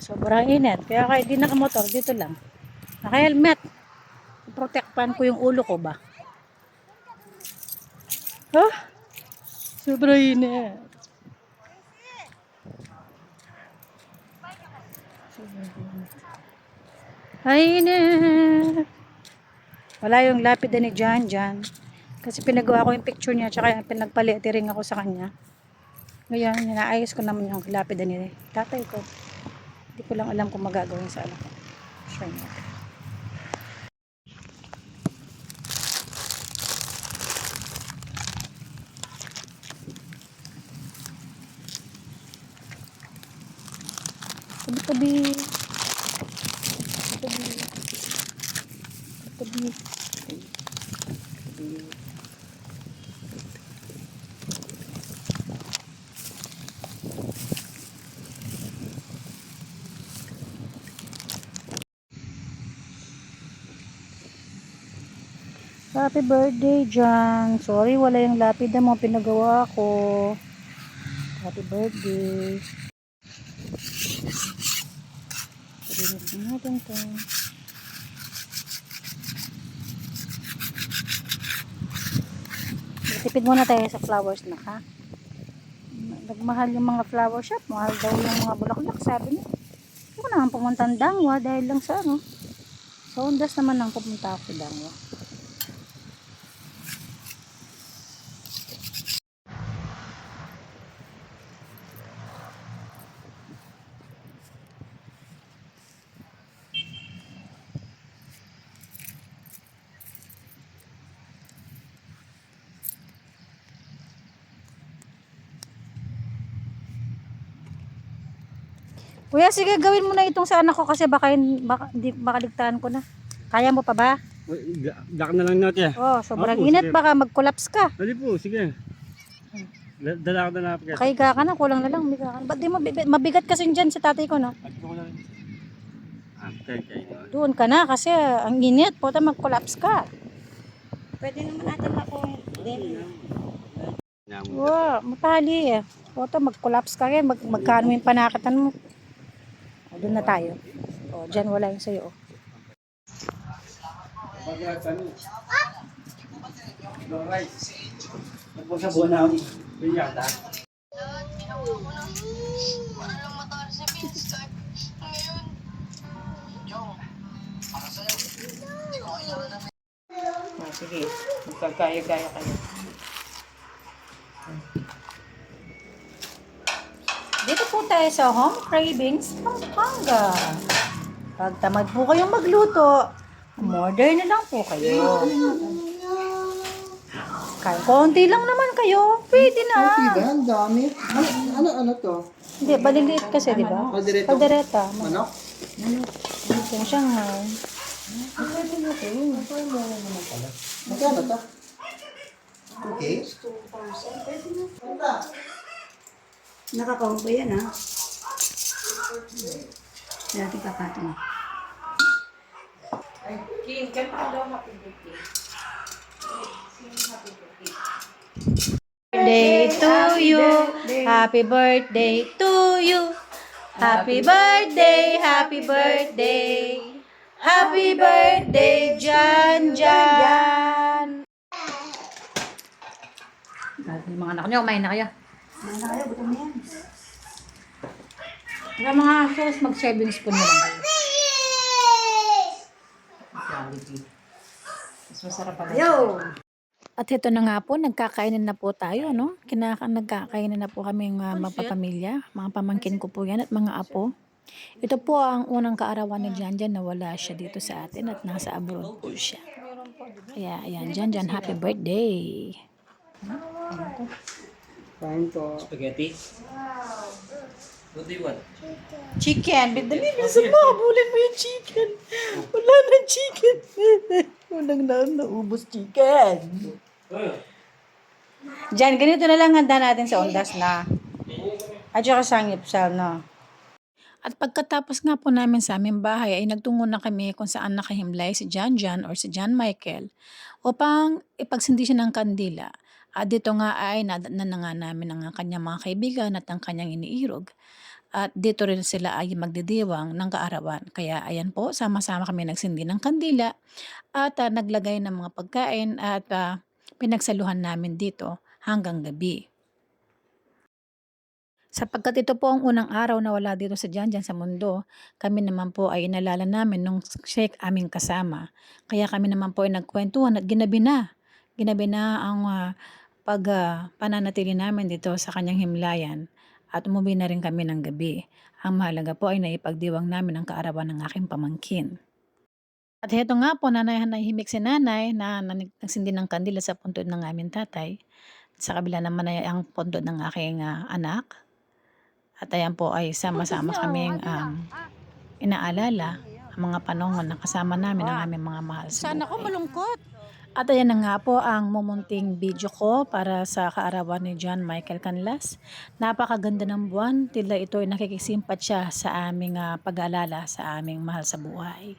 sobrang init. Kaya kahit di nakamotor, dito lang. Naka-helmet. Protekpan ko yung ulo ko ba? Ha? Init. Sobrang init. Ay, init. Wala yung lapid ni Jan Jan. Kasi pinagawa ko yung picture niya, tsaka pinagpaliatiring ako sa kanya. Ngayon, ninaayos ko naman yung lapid ni tatay ko. Hindi ko lang alam kung magagawin sa anak ko. Sure natin. Tabi, tabi. Tabi. Happy birthday, Jan. Sorry, wala yung lapid mo pinagawa ko. Happy birthday. Na natin to. Tipid muna tayo sa flowers na ha. Nagmahal yung mga flower shop. Mahal daw yung mga bulaklak. Sabi niya. Hindi ko naman pumunta ng Dangwa dahil lang sa ano. Sa Ondas naman ang pumunta ako Dangwa. Kuya, sige, gawin mo na itong sa anak ko kasi baka, hin- baka, di, baka ligtaan ko na. Kaya mo pa ba? Dak na lang natin. Oh, sobrang Opo, init. sige. Baka mag-collapse ka. Dali po, sige. Da- Dala ko na lang. Pagkat. Kaya ka na, kulang na lang. Umiga ka na. Ba't di mabigat, mabigat kasi dyan sa tatay ko, no? Ah, okay, okay. Doon ka na kasi ang init. Puta, mag-collapse ka. Pwede naman natin makuha. Namu. Wow, mapali eh. Puta, mag-collapse ka rin. Mag magkano yung panakatan mo. Doon na tayo. O, dyan wala yung sa'yo. oh. Ah, sige, magkagaya-gaya kayo. Tayo sa Home Cravings, Pampanga. Pag tamad po kayong magluto, order na lang po kayo. Kahit konti lang naman kayo, pwede na. Diba? Ang dami. Ano, ano, ano to? Hindi, baliliit kasi, di ba? Kaldereta. Kaldereta. Manok? Yung Shanghai. Magkano to? Okay. Nakakaon pa yan ha. Dati kakato mo. birthday to you. Happy birthday to you. Happy birthday, happy birthday. Happy birthday, Jan Jan. Yung mga anak niyo, kumain na kayo. Ano kaya, buto mo yan. Kaya mga sauce, mag-serving spoon na lang kayo. Jollibee. Mas masarap pa Yo! At ito na nga po, nagkakainan na po tayo, no? Kinaka nagkakainan na po kami mga magpapamilya, mga pamangkin ko po yan at mga apo. Ito po ang unang kaarawan ni Janjan na wala siya dito sa atin at nasa abroad po siya. Kaya ayan, Janjan, happy birthday! Kain po. Spaghetti? What do you want? Chicken. Bidali, bilisan mo. Habulin mo yung chicken. Wala na chicken. Walang na naubos chicken. Diyan, ganito na lang handa natin sa ondas na. At saka sangipsal, no? At pagkatapos nga po namin sa aming bahay ay nagtungo na kami kung saan nakahimlay si John John or si John Michael upang ipagsindi siya ng kandila. At dito nga ay nadatnan na nga namin ang kanyang mga kaibigan at ang kanyang iniirog. At dito rin sila ay magdidiwang ng kaarawan. Kaya ayan po, sama-sama kami nagsindi ng kandila at ah, naglagay ng mga pagkain at ah, pinagsaluhan namin dito hanggang gabi. Sapagkat ito po ang unang araw na wala dito sa Janjan sa mundo, kami naman po ay inalala namin nung siya aming kasama. Kaya kami naman po ay nagkwentuhan at ginabi na. Ginabi na ang ah, pag ah, pananatili namin dito sa kanyang himlayan at umuwi na rin kami ng gabi. Ang mahalaga po ay naipagdiwang namin ang kaarawan ng aking pamangkin. At heto nga po, nanay nahimik si nanay na nagsindi ng kandila sa puntod ng aming tatay. Sa kabila naman ay ang puntod ng aking ah, anak. At ayan po ay sama-sama kaming um, inaalala ang mga panahon na kasama namin ang aming mga mahal sa Sana ko buhay. malungkot. At ayan na nga po ang mumunting video ko para sa kaarawan ni John Michael Canlas. Napakaganda ng buwan, tila ito ay nakikisimpat siya sa aming ah, pag-aalala sa aming mahal sa buhay.